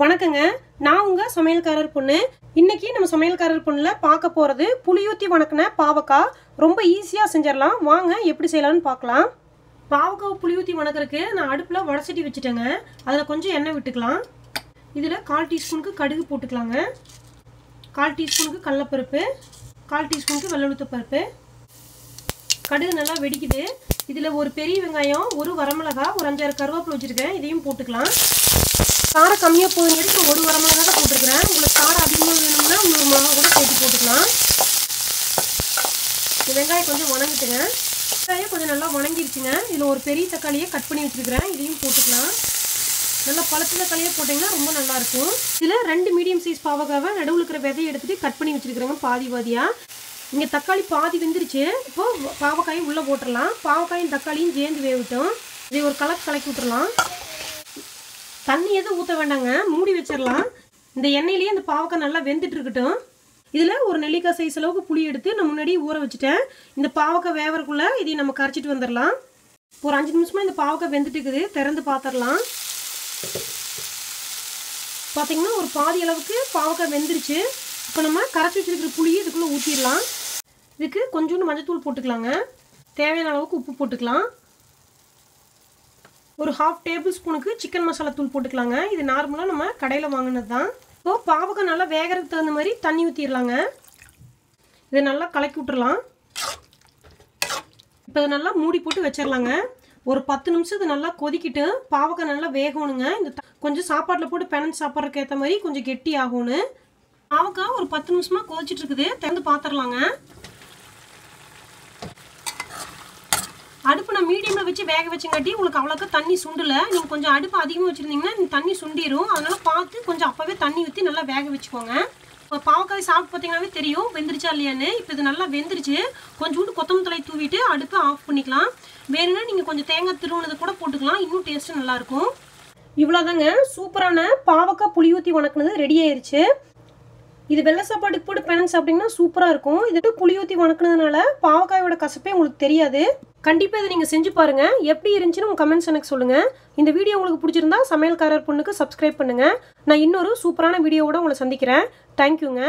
வணக்கங்க. நான் உங்க சமையல்காரர் பொண்ணு. இன்னைக்கு நம்ம சமையல்காரர் பொண்ணுல பார்க்க போறது புளியூத்தி வணக்கின பாவக்காய் ரொம்ப ஈஸியா செஞ்சிடலாம். வாங்க எப்படி செய்யலாம்னு பார்க்கலாம். பாவக்காய் புளியூத்தி வணக்கறதுக்கு நான் அடுப்பில் வடசட்டி வச்சுட்டேங்க. அதில் கொஞ்சம் எண்ணெய் விட்டுக்கலாம். இதில் கால் டீஸ்பூனுக்கு கடுகு போட்டுக்கலாங்க. கால் டீஸ்பூனுக்கு கடலப்பருப்பு கால் டீஸ்பூனுக்கு வெள்ளழுத்த பருப்பு. கடுகு நல்லா வெடிக்குது. இதில் ஒரு பெரிய வெங்காயம் ஒரு வரமிளகா ஒரு அஞ்சாறு கருவேப்பிலை வச்சுருக்கேன். இதையும் போட்டுக்கலாம். காரம் கம்மியாக போகுதுங்கிறது நான் ஒரு வரமாக தான் போட்டுருக்குறேன். உங்களுக்கு காரம் அதிகமாக வேணும்னா இன்னொரு மிளகா கூட சேர்த்து போட்டுக்கலாம். வெங்காயம் கொஞ்சம் வணங்கிட்டுங்க. வெங்காயம் கொஞ்சம் நல்லா வணங்கிருச்சுங்க. இதில் ஒரு பெரிய தக்காளியை கட் பண்ணி வச்சுருக்கிறேன். இதையும் போட்டுக்கலாம். நல்லா பழத்து தக்காளியாக போட்டிங்கன்னா ரொம்ப நல்லாயிருக்கும் இதில் ரெண்டு மீடியம் சைஸ் பாவக்காவை நடுவில் இருக்கிற விதையை எடுத்துகிட்டு கட் பண்ணி வச்சுருக்கிறேங்க பாதி பாதியாக இங்கே தக்காளி பாதி வெந்துருச்சு. இப்போது பாவக்காயும் உள்ளே போட்டுடலாம். பாவக்காயும் தக்காளியும் சேர்ந்து வேகட்டும். இதை ஒரு கலக்கு கலக்கி விட்டுறலாம் தண்ணி எதுவும் ஊற்ற வேண்டாங்க. மூடி வச்சிடலாம் இந்த எண்ணெயிலேயே இந்த பாவக்காய் நல்லா வெந்துட்டு இருக்கட்டும் இதில் ஒரு நெல்லிக்காய் சைஸ் அளவுக்கு புளி எடுத்து நான் முன்னாடி ஊற வச்சுட்டேன். இந்த பாவக்காய் வேவறக்குள்ளே இதை நம்ம கரைச்சிட்டு வந்துடலாம் ஒரு அஞ்சு நிமிஷமாக இந்த பாவக்காய் வெந்துட்டு இருக்குது திறந்து பார்த்துடலாம் பார்த்தீங்கன்னா ஒரு பாதி அளவுக்கு பாவக்காய் வெந்துருச்சு. இப்போ நம்ம கரைச்சி வச்சிருக்கிற புளியை இதுக்குள்ளே ஊற்றிடலாம் இதுக்கு கொஞ்சோண்டு மஞ்சத்தூள் போட்டுக்கலாங்க. தேவையான அளவுக்கு உப்பு போட்டுக்கலாம். ஒரு ஹாஃப் டேபிள் ஸ்பூனுக்கு சிக்கன் மசாலா தூள் போட்டுக்கலாங்க. இது நார்மலாக நம்ம கடையில் வாங்கினது தான் இப்போ பாவக்காய் நல்லா வேகிறதுக்கு தகுந்த மாதிரி தண்ணி ஊற்றிடலாங்க இதை நல்லா கலக்கி விட்டுறலாம். இப்போ இதை நல்லா மூடி போட்டு வச்சிடலாங்க ஒரு பத்து நிமிஷம் இது நல்லா கொதிக்கிட்டு பாவக்காய் நல்லா வேகணுங்க. இந்த கொஞ்சம் சாப்பாட்டில் போட்டு பெனஞ்சு சாப்பிட்றதுக்கு ஏற்ற மாதிரி கொஞ்சம் கெட்டி ஆகணும் பாவக்காய் ஒரு பத்து நிமிஷமாக கொதிச்சிட்டு இருக்குது. திறந்து பார்த்துடலாங்க அடுப்பு நான் மீடியமில் வச்சு வேக வச்சுங்காட்டி உங்களுக்கு அவ்வளோக்கா தண்ணி சுண்டலை. நீங்கள் கொஞ்சம் அடுப்பு அதிகமாக வச்சுருந்தீங்கன்னா தண்ணி சுண்டிடும் அதனால் பார்த்து கொஞ்சம் அப்போவே தண்ணி ஊற்றி நல்லா வேக வச்சுக்கோங்க. இப்போ பாவக்காய் சாப்பிட்டு பார்த்தீங்கன்னாவே தெரியும். வெந்துருச்சா இல்லையான்னு. இப்போ இது நல்லா வெந்துருச்சு. கொஞ்சோண்டு கொத்தமல்லி தலை தூவிட்டு அடுப்பை ஆஃப் பண்ணிக்கலாம். வேணும்னா நீங்கள் கொஞ்சம் தேங்காய் திருவுனது கூட போட்டுக்கலாம். இன்னும் டேஸ்ட்டு நல்லாயிருக்கும் இவ்வளோதாங்க சூப்பரான பாவக்காய் புளி ஊற்றி வணக்கினது ரெடி ஆயிருச்சு. இது வெள்ளை சாப்பாட்டுக்கு போட்டு பிணைஞ்சு சாப்பிட்டிங்கன்னா சூப்பராக இருக்கும். இது புளி ஊற்றி வணக்கினதுனால பாவக்காயோட கசப்பே உங்களுக்கு தெரியாது. கண்டிப்பாக இதை நீங்கள் செஞ்சு பாருங்கள் எப்படி இருந்துச்சுன்னு உங்கள் கமெண்ட்ஸ் எனக்கு சொல்லுங்கள் இந்த வீடியோ உங்களுக்கு பிடிச்சிருந்தா சமையல்காரர் பொண்ணுக்கு சப்ஸ்கிரைப் பண்ணுங்கள் நான் இன்னொரு சூப்பரான வீடியோவோட உங்களை சந்திக்கிறேன். தேங்க்யூங்க